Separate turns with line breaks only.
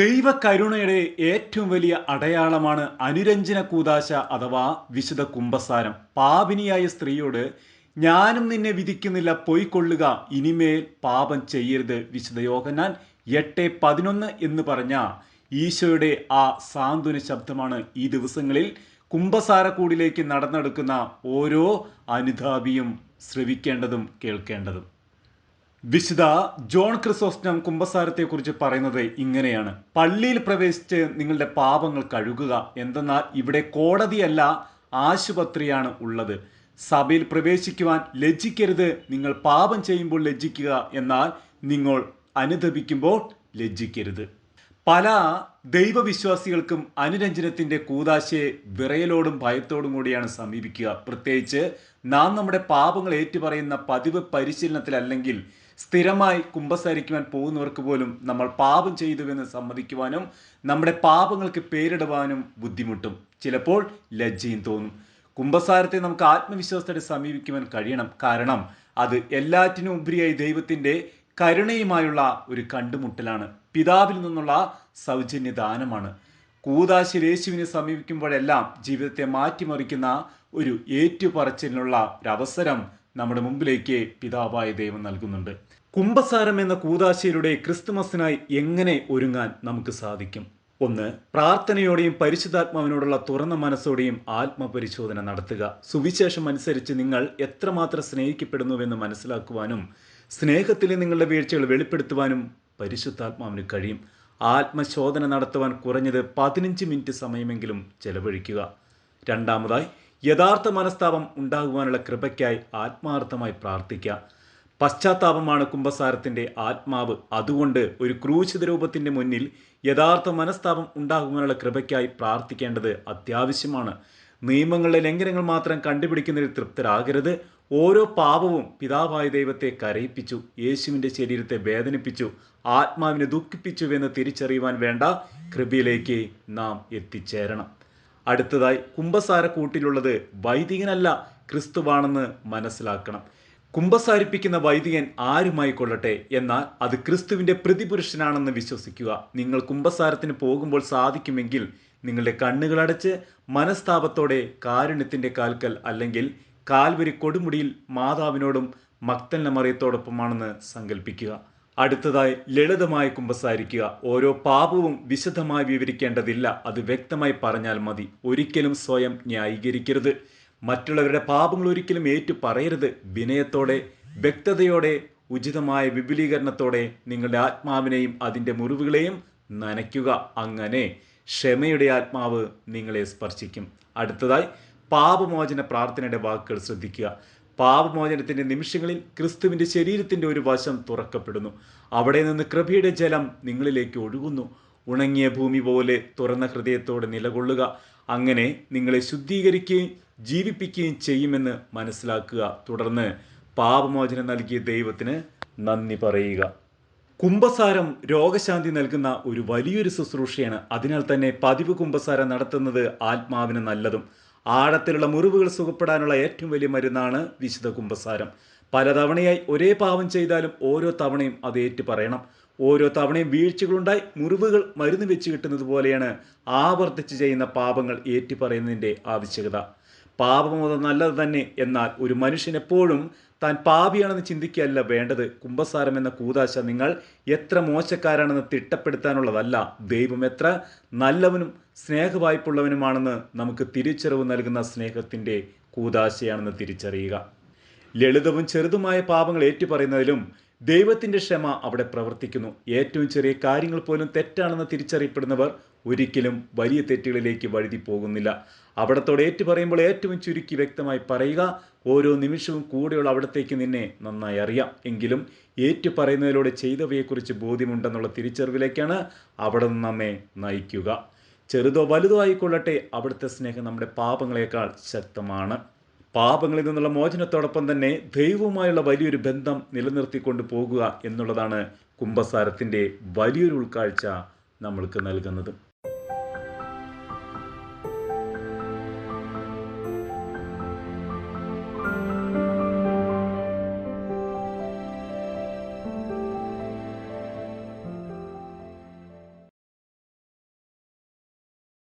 ദൈവകരുണയുടെ ഏറ്റവും വലിയ അടയാളമാണ് അനുരഞ്ജന കൂതാശ അഥവാ വിശുദ്ധ കുംഭസാരം. പാപിനിയായ സ്ത്രീയോട് ഞാനും നിന്നെ വിധിക്കുന്നില്ല പൊയ്ക്കൊള്ളുക. ഇനിമേൽ പാപം ചെയ്യരുത് വിശുദ്ധ യോഹന്നാൻ എട്ട് പതിനൊന്ന് എന്ന് പറഞ്ഞ ഈശോയുടെ ആ സാന്ത്വന ശബ്ദമാണ് ഈ ദിവസങ്ങളിൽ കുംഭസാരക്കൂടിലേക്ക് നടന്നെടുക്കുന്ന ഓരോ അനുതാപിയും ശ്രവിക്കേണ്ടതും കേൾക്കേണ്ടതും. വിശുദ്ധ ജോൺ ക്രിസോസ്റ്റം കുംഭസാരത്തെക്കുറിച്ച് പറയുന്നത് ഇങ്ങനെയാണ്. പള്ളിയിൽ പ്രവേശിച്ച് നിങ്ങളുടെ പാപങ്ങൾ കഴുകുക എന്തെന്നാൽ ഇവിടെ കോടതിയല്ല ആശുപത്രിയാണ് ഉള്ളത്. സഭയിൽ പ്രവേശിക്കുവാൻ ലജ്ജിക്കരുത് നിങ്ങൾ പാപം ചെയ്യുമ്പോൾ ലജ്ജിക്കുക എന്നാൽ നിങ്ങൾ അനുദപിക്കുമ്പോൾ ലജ്ജിക്കരുത്. പല ദൈവവിശ്വാസികൾക്കും അനുരഞ്ജനത്തിന്റെ കൂതാശയെ വിറയലോടും ഭയത്തോടും കൂടിയാണ് സമീപിക്കുക. പ്രത്യേകിച്ച് നാം നമ്മുടെ പാപങ്ങൾ ഏറ്റുപറയുന്ന പതിവ് പരിശീലനത്തിലല്ലെങ്കിൽ സ്ഥിരമായി കുമ്പസാരിക്കുവാൻ പോകുന്നവർക്ക് പോലും നമ്മൾ പാപം ചെയ്തുവെന്ന് സമ്മതിക്കുവാനും നമ്മുടെ പാപങ്ങൾക്ക് പേരിടുവാനും ബുദ്ധിമുട്ടും. ചിലപ്പോൾ ലജ്ജയും തോന്നും. കുംഭസാരത്തെ നമുക്ക് ആത്മവിശ്വാസത്തോടെ സമീപിക്കുവാൻ കഴിയണം. കാരണം അത് എല്ലാറ്റിനും ഉപരിയായി ദൈവത്തിന്റെ കരുണയുമായുള്ള ഒരു കണ്ടുമുട്ടലാണ്. പിതാവിൽ നിന്നുള്ള സൗജന്യ ദാനമാണ് കൂതാശി യേശുവിനെ സമീപിക്കുമ്പോഴെല്ലാം ജീവിതത്തെ മാറ്റിമറിക്കുന്ന ഒരു ഏറ്റുപറച്ചിലിനുള്ള ഒരവസരം നമ്മുടെ മുമ്പിലേക്ക് പിതാവായ ദൈവം നൽകുന്നുണ്ട്. കുംഭസാരം എന്ന കൂതാശയിലൂടെ ക്രിസ്തുമസിനായി എങ്ങനെ ഒരുങ്ങാൻ നമുക്ക് സാധിക്കും? ഒന്ന് പ്രാർത്ഥനയോടെയും പരിശുദ്ധാത്മാവിനോടുള്ള തുറന്ന മനസ്സോടെയും ആത്മപരിശോധന നടത്തുക. സുവിശേഷം അനുസരിച്ച് നിങ്ങൾ എത്രമാത്രം സ്നേഹിക്കപ്പെടുന്നുവെന്ന് മനസ്സിലാക്കുവാനും സ്നേഹത്തിലെ നിങ്ങളുടെ വീഴ്ചകൾ വെളിപ്പെടുത്തുവാനും പരിശുദ്ധാത്മാവിന് കഴിയും. ആത്മശോധന നടത്തുവാൻ കുറഞ്ഞത് പതിനഞ്ച് മിനിറ്റ് സമയമെങ്കിലും ചെലവഴിക്കുക. രണ്ടാമതായി യഥാർത്ഥ മനസ്താപം ഉണ്ടാകുവാനുള്ള കൃപയ്ക്കായി ആത്മാർത്ഥമായി പ്രാർത്ഥിക്കുക പശ്ചാത്താപമാണ് കുംഭസാരത്തിന്റെ ആത്മാവ്. അതുകൊണ്ട് ഒരു ക്രൂശിത രൂപത്തിന്റെ മുന്നിൽ യഥാർത്ഥ മനസ്താപം ഉണ്ടാകുവാനുള്ള കൃപയ്ക്കായി പ്രാർത്ഥിക്കേണ്ടത് അത്യാവശ്യമാണ്. നിയമങ്ങളുടെ ലംഘനങ്ങൾ മാത്രം കണ്ടുപിടിക്കുന്നതിൽ തൃപ്തരാകരുത്. ഓരോ പാപവും പിതാവായ ദൈവത്തെ കരയിപ്പിച്ചു യേശുവിന്റെ ശരീരത്തെ വേദനിപ്പിച്ചു ആത്മാവിനെ ദുഃഖിപ്പിച്ചുവെന്ന് തിരിച്ചറിയുവാൻ വേണ്ട കൃപയിലേക്ക് നാം എത്തിച്ചേരണം. അടുത്തതായി കുംഭസാര കൂട്ടിലുള്ളത് വൈദികനല്ല ക്രിസ്തുവാണെന്ന് മനസ്സിലാക്കണം. കുംഭസാരിപ്പിക്കുന്ന വൈദികൻ ആരുമായി കൊള്ളട്ടെ? എന്നാൽ അത് ക്രിസ്തുവിന്റെ പ്രതിപുരുഷനാണെന്ന് വിശ്വസിക്കുക. നിങ്ങൾ കുംഭസാരത്തിന് പോകുമ്പോൾ സാധിക്കുമെങ്കിൽ നിങ്ങളുടെ കണ്ണുകളടച്ച് മനസ്താപത്തോടെ കാരുണ്യത്തിന്റെ കാൽക്കൽ അല്ലെങ്കിൽ കാൽവരി കൊടുമുടിയിൽ മാതാവിനോടും മക്തലിന മറിയത്തോടൊപ്പമാണെന്ന് സങ്കല്പിക്കുക അടുത്തതായി ലളിതമായി കുമ്പസാരിക്കുക. ഓരോ പാപവും വിശദമായി വിവരിക്കേണ്ടതില്ല. അത് വ്യക്തമായി പറഞ്ഞാൽ മതി. ഒരിക്കലും സ്വയം ന്യായീകരിക്കരുത്. മറ്റുള്ളവരുടെ പാപങ്ങൾ ഒരിക്കലും ഏറ്റു പറയരുത്. വിനയത്തോടെ വ്യക്തതയോടെ ഉചിതമായ വിപുലീകരണത്തോടെ നിങ്ങളുടെ ആത്മാവിനെയും അതിന്റെ മുറിവുകളെയും നനയ്ക്കുക. അങ്ങനെ ക്ഷമയുടെ ആത്മാവ് നിങ്ങളെ സ്പർശിക്കും. അടുത്തതായി പാപമോചന പ്രാർത്ഥനയുടെ വാക്കുകൾ ശ്രദ്ധിക്കുക. പാപമോചനത്തിന്റെ നിമിഷങ്ങളിൽ ക്രിസ്തുവിന്റെ ശരീരത്തിന്റെ ഒരു വശം തുറക്കപ്പെടുന്നു. അവിടെ നിന്ന് കൃപയുടെ ജലം നിങ്ങളിലേക്ക് ഒഴുകുന്നു. ഉണങ്ങിയ ഭൂമി പോലെ തുറന്ന ഹൃദയത്തോടെ നിലകൊള്ളുക. അങ്ങനെ നിങ്ങളെ ശുദ്ധീകരിക്കുകയും ജീവിപ്പിക്കുകയും ചെയ്യുമെന്ന് മനസ്സിലാക്കുക. തുടർന്ന് പാപമോചനം നൽകിയ ദൈവത്തിന് നന്ദി പറയുക. കുംഭസാരം രോഗശാന്തി നൽകുന്ന ഒരു വലിയൊരു ശുശ്രൂഷയാണ്. അതിനാൽ തന്നെ പതിവ് കുംഭസാരം നടത്തുന്നത് ആത്മാവിന് നല്ലതും. ആഴത്തിലുള്ള മുറിവുകൾ സുഖപ്പെടാനുള്ള ഏറ്റവും വലിയ മരുന്നാണ് വിശുദ്ധ കുംഭസാരം പലതവണയായി ഒരേ പാവം ചെയ്താലും ഓരോ തവണയും അത് ഏറ്റു പറയണം. ഓരോ തവണയും വീഴ്ചകളുണ്ടായി മുറിവുകൾ മരുന്ന് വെച്ച് കിട്ടുന്നത് പോലെയാണ് ആവർത്തിച്ച് ചെയ്യുന്ന പാപങ്ങൾ ഏറ്റുപറയുന്നതിന്റെ ആവശ്യകത. പാപമോദം നല്ലത് തന്നെ എന്നാൽ ഒരു മനുഷ്യൻ എപ്പോഴും താൻ പാപിയാണെന്ന് ചിന്തിക്കുകയല്ല വേണ്ടത്. കുംഭസാരം എന്ന കൂതാശ നിങ്ങൾ എത്ര മോശക്കാരാണെന്ന് തിട്ടപ്പെടുത്താനുള്ളതല്ല. ദൈവം എത്ര നല്ലവനും സ്നേഹവായ്പുള്ളവനുമാണെന്ന് നമുക്ക് തിരിച്ചറിവ് നൽകുന്ന സ്നേഹത്തിന്റെ കൂതാശയാണെന്ന് തിരിച്ചറിയുക. ലളിതവും ചെറുതുമായ പാപങ്ങൾ ഏറ്റുപറയുന്നതിലും ദൈവത്തിന്റെ ക്ഷമ അവിടെ പ്രവർത്തിക്കുന്നു. ഏറ്റവും ചെറിയ കാര്യങ്ങൾ പോലും തെറ്റാണെന്ന് തിരിച്ചറിയപ്പെടുന്നവർ ഒരിക്കലും വലിയ തെറ്റുകളിലേക്ക് വഴുതി പോകുന്നില്ല അവിടത്തോട് ഏറ്റു പറയുമ്പോൾ ഏറ്റവും ചുരുക്കി വ്യക്തമായി പറയുക ഓരോ നിമിഷവും കൂടെയുള്ള അവിടത്തേക്ക് നിന്നെ നന്നായി അറിയാം. എങ്കിലും ഏറ്റു പറയുന്നതിലൂടെ ചെയ്തവയെക്കുറിച്ച് ബോധ്യമുണ്ടെന്നുള്ള തിരിച്ചറിവിലേക്കാണ് അവിടെ നിന്ന് നമ്മെ നയിക്കുക. ചെറുതോ വലുതോ ആയിക്കൊള്ളട്ടെ അവിടുത്തെ സ്നേഹം നമ്മുടെ പാപങ്ങളെക്കാൾ ശക്തമാണ്. പാപങ്ങളിൽ നിന്നുള്ള മോചനത്തോടൊപ്പം തന്നെ ദൈവവുമായുള്ള വലിയൊരു ബന്ധം നിലനിർത്തിക്കൊണ്ട് പോകുക എന്നുള്ളതാണ് കുംഭസാരത്തിന്റെ വലിയൊരു ഉൾക്കാഴ്ച നമ്മൾക്ക് നൽകുന്നത്.